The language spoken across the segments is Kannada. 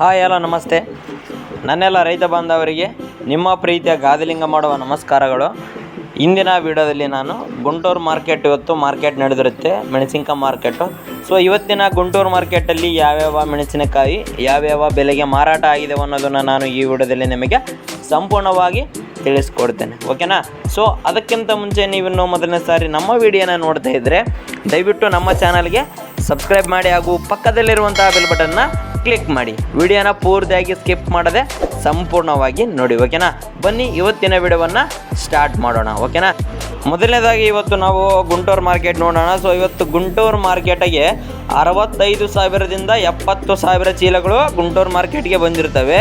ಹಾಯ್, ಹಲೋ, ನಮಸ್ತೆ. ನನ್ನೆಲ್ಲ ರೈತ ಬಾಂಧವರಿಗೆ ನಿಮ್ಮ ಪ್ರೀತಿಯ ಗಾದಲಿಂಗ ಮಾಡುವ ನಮಸ್ಕಾರಗಳು. ಇಂದಿನ ವಿಡಿಯೋದಲ್ಲಿ ನಾನು ಗುಂಟೂರು ಮಾರ್ಕೆಟ್ ಇವತ್ತು ಮಾರ್ಕೆಟ್ ನಡೆದಿರುತ್ತೆ, ಮೆಣಸಿನ್ಕಾಯಿ ಮಾರ್ಕೆಟು. ಸೊ ಇವತ್ತಿನ ಗುಂಟೂರು ಮಾರ್ಕೆಟಲ್ಲಿ ಯಾವ್ಯಾವ ಮೆಣಸಿನಕಾಯಿ, ಯಾವ್ಯಾವ ಬೆಲೆಗೆ ಮಾರಾಟ ಆಗಿದೆ ಅನ್ನೋದನ್ನು ನಾನು ಈ ವಿಡಿಯೋದಲ್ಲಿ ನಿಮಗೆ ಸಂಪೂರ್ಣವಾಗಿ ತಿಳಿಸ್ಕೊಡ್ತೇನೆ. ಓಕೆನಾ? ಸೊ ಅದಕ್ಕಿಂತ ಮುಂಚೆ ನೀವಿನ್ನು ಮೊದಲನೇ ಸಾರಿ ನಮ್ಮ ವಿಡಿಯೋನ ನೋಡ್ತಾ ಇದ್ದರೆ ದಯವಿಟ್ಟು ನಮ್ಮ ಚಾನಲ್ಗೆ ಸಬ್ಸ್ಕ್ರೈಬ್ ಮಾಡಿ ಹಾಗೂ ಪಕ್ಕದಲ್ಲಿರುವಂತಹ ಬೆಲ್ ಬಟನ್ನ ಕ್ಲಿಕ್ ಮಾಡಿ. ವಿಡಿಯೋನ ಪೂರ್ತಿಯಾಗಿ ಸ್ಕಿಪ್ ಮಾಡದೆ ಸಂಪೂರ್ಣವಾಗಿ ನೋಡಿ ಓಕೆನಾ ಬನ್ನಿ, ಇವತ್ತಿನ ವಿಡಿಯೋವನ್ನು ಸ್ಟಾರ್ಟ್ ಮಾಡೋಣ ಓಕೆನಾ ಮೊದಲನೇದಾಗಿ ಇವತ್ತು ನಾವು ಗುಂಟೂರು ಮಾರ್ಕೆಟ್ ನೋಡೋಣ. ಸೊ ಇವತ್ತು ಗುಂಟೂರು ಮಾರ್ಕೆಟಿಗೆ ಅರವತ್ತೈದು ಸಾವಿರದಿಂದ ಎಪ್ಪತ್ತು ಸಾವಿರ ಚೀಲಗಳು ಗುಂಟೂರು ಮಾರ್ಕೆಟ್ಗೆ ಬಂದಿರ್ತವೆ.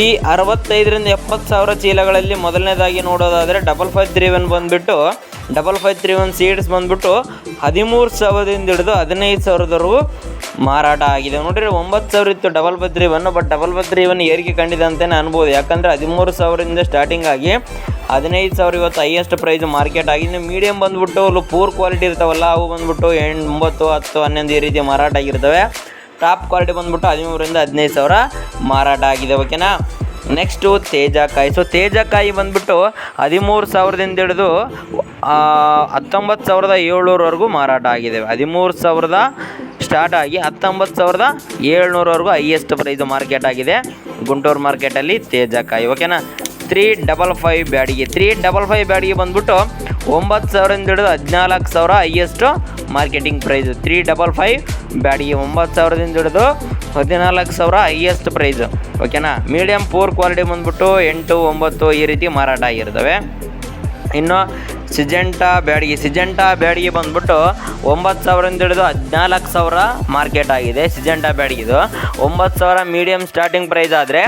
ಈ ಅರವತ್ತೈದರಿಂದ ಎಪ್ಪತ್ತು ಸಾವಿರ ಚೀಲಗಳಲ್ಲಿ ಮೊದಲನೇದಾಗಿ ನೋಡೋದಾದರೆ ಡಬಲ್ ಫೈವ್ ತ್ರೀ ಒನ್ ಬಂದುಬಿಟ್ಟು double five three one seeds ಬಂದ್ಬಿಟ್ಟು ಹದಿಮೂರು ಸಾವಿರದಿಂದ ಹಿಡಿದು ಹದಿನೈದು ಸಾವಿರದವರೆಗೂ ಮಾರಾಟ ಆಗಿದೆ. ನೋಡಿರಿ ಒಂಬತ್ತು ಸಾವಿರ ಇತ್ತು double five three one but double five three one ಏರಿಕೆ ಕಂಡಿದೆ ಅಂತಲೇ ಅನ್ಬೋದು. ಯಾಕಂದರೆ ಹದಿಮೂರು ಸಾವಿರದಿಂದ ಸ್ಟಾರ್ಟಿಂಗ್ ಆಗಿ ಹದಿನೈದು ಸಾವಿರ ಇವತ್ತು ಹೈಯೆಸ್ಟ್ ಪ್ರೈಸ್ ಮಾರ್ಕೆಟ್ ಆಗಿದೆ. ಮೀಡಿಯಮ್ ಬಂದ್ಬಿಟ್ಟು ಅಲ್ಲಿ ಪೂರ್ ಕ್ವಾಲಿಟಿ ಇರ್ತಾವಲ್ಲ, ಅವು ಬಂದ್ಬಿಟ್ಟು ಎಂಟು ಒಂಬತ್ತು ಹತ್ತು, ಹನ್ನೊಂದು ಈ ರೀತಿ ಮಾರಾಟ ಆಗಿರ್ತವೆ. ಟಾಪ್ ಕ್ವಾಲಿಟಿ ಬಂದ್ಬಿಟ್ಟು ಹದಿಮೂರರಿಂದ ಹದಿನೈದು ಸಾವಿರ ಮಾರಾಟ ಆಗಿದೆ ಓಕೆನಾ ನೆಕ್ಸ್ಟು ತೇಜಕಾಯಿ. ಸೊ ತೇಜಕಾಯಿ ಬಂದ್ಬಿಟ್ಟು ಹದಿಮೂರು ಸಾವಿರದಿಂದ ಹಿಡಿದು ಹತ್ತೊಂಬತ್ತು ಸಾವಿರದ ಏಳ್ನೂರವರೆಗೂ ಮಾರಾಟ ಆಗಿದೆ. ಹದಿಮೂರು ಸಾವಿರದ ಸ್ಟಾರ್ಟ್ ಆಗಿ ಹತ್ತೊಂಬತ್ತು ಸಾವಿರದ ಏಳ್ನೂರವರೆಗೂ ಹೈಯೆಸ್ಟ್ ಪ್ರೈಸ್ ಮಾರ್ಕೆಟ್ ಆಗಿದೆ ಗುಂಟೂರು ಮಾರ್ಕೆಟಲ್ಲಿ ತೇಜಕಾಯಿ. ಓಕೆನಾ three double five Byadgi. Three double five Byadgi ಬಂದ್ಬಿಟ್ಟು ಒಂಬತ್ತು ಸಾವಿರದಿಂದ ಹಿಡಿದು ಹದಿನಾಲ್ಕು ಸಾವಿರ highest marketing price three double five Byadgi ಒಂಬತ್ತು ಸಾವಿರದಿಂದ ಹಿಡಿದು ಹದಿನಾಲ್ಕು ಸಾವಿರ ಹೈಯೆಸ್ಟ್ ಪ್ರೈಸು ಓಕೆನಾ ಮೀಡಿಯಮ್ ಪೂರ್ ಕ್ವಾಲಿಟಿ ಬಂದ್ಬಿಟ್ಟು ಎಂಟು ಒಂಬತ್ತು ಈ ರೀತಿ ಮಾರಾಟ ಆಗಿರ್ತವೆ. ಇನ್ನು ಸಿಜೆಂಟಾ ಬ್ಯಾಡಗಿ. ಸಿಜೆಂಟಾ ಬ್ಯಾಡಗಿ ಬಂದ್ಬಿಟ್ಟು ಒಂಬತ್ತು ಸಾವಿರದಿಂದ ಹಿಡಿದು ಹದಿನಾಲ್ಕು ಸಾವಿರ ಮಾರ್ಕೆಟ್ ಆಗಿದೆ ಸಿಜೆಂಟಾ ಬ್ಯಾಡಗಿದು. ಒಂಬತ್ತು ಸಾವಿರ ಮೀಡಿಯಮ್ ಸ್ಟಾರ್ಟಿಂಗ್ ಪ್ರೈಸ್ ಆದರೆ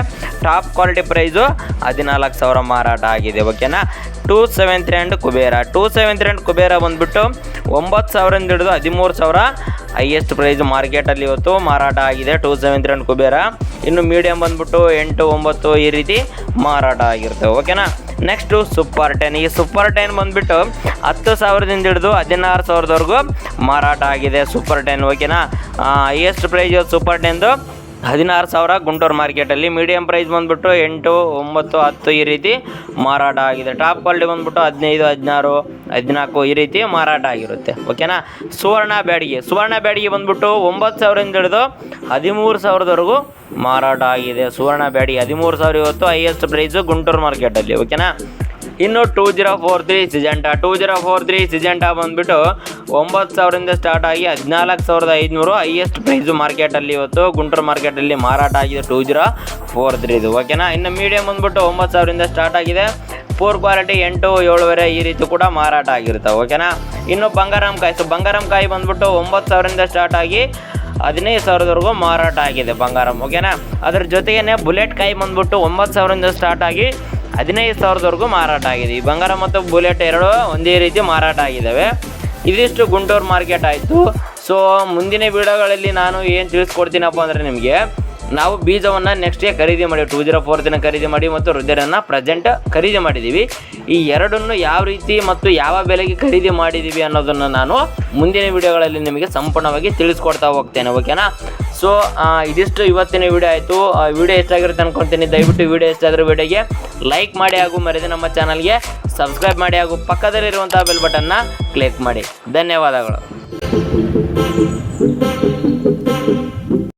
ಟಾಪ್ ಕ್ವಾಲಿಟಿ ಪ್ರೈಸು ಹದಿನಾಲ್ಕು ಸಾವಿರ ಮಾರಾಟ ಆಗಿದೆ ಓಕೆನಾ two seven three and Kubera. Two seven three and Kubera ಬಂದ್ಬಿಟ್ಟು ಒಂಬತ್ತು ಸಾವಿರದಿಂದ ಹಿಡಿದು ಹದಿಮೂರು ಸಾವಿರ ಹೈಯೆಸ್ಟ್ ಪ್ರೈಸ್ ಮಾರ್ಕೆಟಲ್ಲಿ ಇವತ್ತು ಮಾರಾಟ ಆಗಿದೆ two seven three and Kubera. ಇನ್ನು ಮೀಡಿಯಮ್ ಬಂದ್ಬಿಟ್ಟು ಎಂಟು ಒಂಬತ್ತು ಈ ರೀತಿ ಮಾರಾಟ ಆಗಿರ್ತವೆ ಓಕೆನಾ ನೆಕ್ಸ್ಟು ಸೂಪರ್ ಟೆನ್ ಈ ಸೂಪರ್ ಟೆನ್ ಬಂದುಬಿಟ್ಟು ಹತ್ತು ಸಾವಿರದಿಂದ ಹಿಡಿದು ಹದಿನಾರು ಸಾವಿರದವರೆಗೂ ಮಾರಾಟ ಆಗಿದೆ ಸೂಪರ್ ಟೆನ್ ಓಕೆನಾ ಹೈಯೆಸ್ಟ್ ಪ್ರೈಸ್ ಸೂಪರ್ ಟೆನ್ದು ಹದಿನಾರು ಸಾವಿರ ಗುಂಟೂರು ಮಾರ್ಕೆಟಲ್ಲಿ. ಮೀಡಿಯಂ ಪ್ರೈಸ್ ಬಂದುಬಿಟ್ಟು ಎಂಟು, ಒಂಬತ್ತು, ಹತ್ತು ಈ ರೀತಿ ಮಾರಾಟ ಆಗಿದೆ. ಟಾಪ್ ಕ್ವಾಲಿಟಿ ಬಂದುಬಿಟ್ಟು ಹದಿನೈದು, ಹದಿನಾರು, ಹದಿನಾಲ್ಕು ಈ ರೀತಿ ಮಾರಾಟ ಆಗಿರುತ್ತೆ. ಓಕೆನಾ? ಸುವರ್ಣ ಬ್ಯಾಡಿಗೆ. ಸುವರ್ಣ ಬ್ಯಾಡಿಗೆ ಬಂದ್ಬಿಟ್ಟು ಒಂಬತ್ತು ಸಾವಿರದಿಂದ ಹಿಡಿದು ಹದಿಮೂರು ಸಾವಿರದವರೆಗೂ ಮಾರಾಟ ಆಗಿದೆ. ಸುವರ್ಣ ಬ್ಯಾಡಿಗೆ ಹದಿಮೂರು ಸಾವಿರ ಇವತ್ತು ಹೈಯೆಸ್ಟ್ ಪ್ರೈಸು ಗುಂಟೂರು ಮಾರ್ಕೆಟಲ್ಲಿ. ಓಕೆನಾ? ಇನ್ನು two zero four three Syngenta two zero four three Syngenta ಬಂದ್ಬಿಟ್ಟು ಒಂಬತ್ತು ಸಾವಿರದಿಂದ ಸ್ಟಾರ್ಟ್ ಆಗಿ ಹದಿನಾಲ್ಕು ಸಾವಿರದ ಐದುನೂರು ಹೈಯೆಸ್ಟ್ ಪ್ರೈಸು ಮಾರ್ಕೆಟಲ್ಲಿ ಇವತ್ತು ಗುಂಟೂರು ಮಾರ್ಕೆಟಲ್ಲಿ ಮಾರಾಟ ಆಗಿದೆ ಟೂ ಜೀರೋ ಫೋರ್ ತ್ರೀದು ಓಕೆನಾ ಇನ್ನು ಮೀಡಿಯಮ್ ಬಂದ್ಬಿಟ್ಟು ಒಂಬತ್ತು ಸಾವಿರದಿಂದ ಸ್ಟಾರ್ಟ್ ಆಗಿದೆ. ಫೋರ್ ಕ್ವಾಲಿಟಿ ಎಂಟು ಏಳುವರೆ ಈ ರೀತಿ ಕೂಡ ಮಾರಾಟ ಆಗಿರ್ತವೆ. ಓಕೆನಾ ಇನ್ನು ಬಂಗಾರಂ ಕಾಯಿ. ಸೊ ಬಂಗಾರಂ ಕಾಯಿ ಬಂದ್ಬಿಟ್ಟು ಒಂಬತ್ತು ಸಾವಿರದಿಂದ ಸ್ಟಾರ್ಟ್ ಆಗಿ ಹದಿನೈದು ಸಾವಿರದವರೆಗೂ ಮಾರಾಟ ಆಗಿದೆ ಬಂಗಾರಂ. ಓಕೆನಾ ಅದ್ರ ಜೊತೆಗೇನೆ ಬುಲೆಟ್ ಕಾಯಿ ಬಂದ್ಬಿಟ್ಟು ಒಂಬತ್ತು ಸಾವಿರದಿಂದ ಸ್ಟಾರ್ಟ್ ಆಗಿ ಹದಿನೈದು ಸಾವಿರದವರೆಗೂ ಮಾರಾಟ ಆಗಿದೆ. ಈ ಬಂಗಾರ ಮತ್ತು ಬುಲೆಟ್ ಎರಡು ಒಂದೇ ರೀತಿ ಮಾರಾಟ ಆಗಿದ್ದಾವೆ. ಇದಿಷ್ಟು ಗುಂಟೂರು ಮಾರ್ಕೆಟ್ ಆಯಿತು. ಸೊ ಮುಂದಿನ ವಿಡಿಯೋಗಳಲ್ಲಿ ನಾನು ಏನು ತಿಳಿಸ್ಕೊಡ್ತೀನಪ್ಪ ಅಂದರೆ ನಿಮಗೆ, ನಾವು ಬೀಜವನ್ನು ಡೇ ಖರೀದಿ ಮಾಡಿ ಟೂ ಜೀರೋ ಫೋರ್ ದಿನ ಖರೀದಿ ಮಾಡಿ ಮತ್ತು ರುದ್ರನ್ನು ಪ್ರೆಸೆಂಟ್ ಖರೀದಿ ಮಾಡಿದ್ದೀವಿ ಈ ಎರಡನ್ನು ಯಾವ ರೀತಿ ಮತ್ತು ಯಾವ ಬೆಲೆಗೆ ಖರೀದಿ ಮಾಡಿದ್ದೀವಿ ಅನ್ನೋದನ್ನು ನಾನು ಮುಂದಿನ ವಿಡಿಯೋಗಳಲ್ಲಿ ನಿಮಗೆ ಸಂಪೂರ್ಣವಾಗಿ ತಿಳಿಸ್ಕೊಡ್ತಾ ಹೋಗ್ತೇನೆ ಓಕೆನಾ ಸೊ ಇದಿಷ್ಟು ಇವತ್ತಿನ ವಿಡಿಯೋ ಆಯಿತು. ವಿಡಿಯೋ ಎಷ್ಟಾಗಿರುತ್ತೆ ಅನ್ಕೊತೀನಿ. ದಯವಿಟ್ಟು ವಿಡಿಯೋ ಇಷ್ಟ ವಿಡಿಯೋಗೆ ಲೈಕ್ ಮಾಡಿ ಹಾಗೂ ಮರೆದು ನಮ್ಮ ಚಾನಲ್ಗೆ ಸಬ್ಸ್ಕ್ರೈಬ್ ಮಾಡಿ ಹಾಗೂ ಪಕ್ಕದಲ್ಲಿರುವಂಥ ಬೆಲ್ ಬಟನ್ನ ಕ್ಲಿಕ್ ಮಾಡಿ. ಧನ್ಯವಾದಗಳು.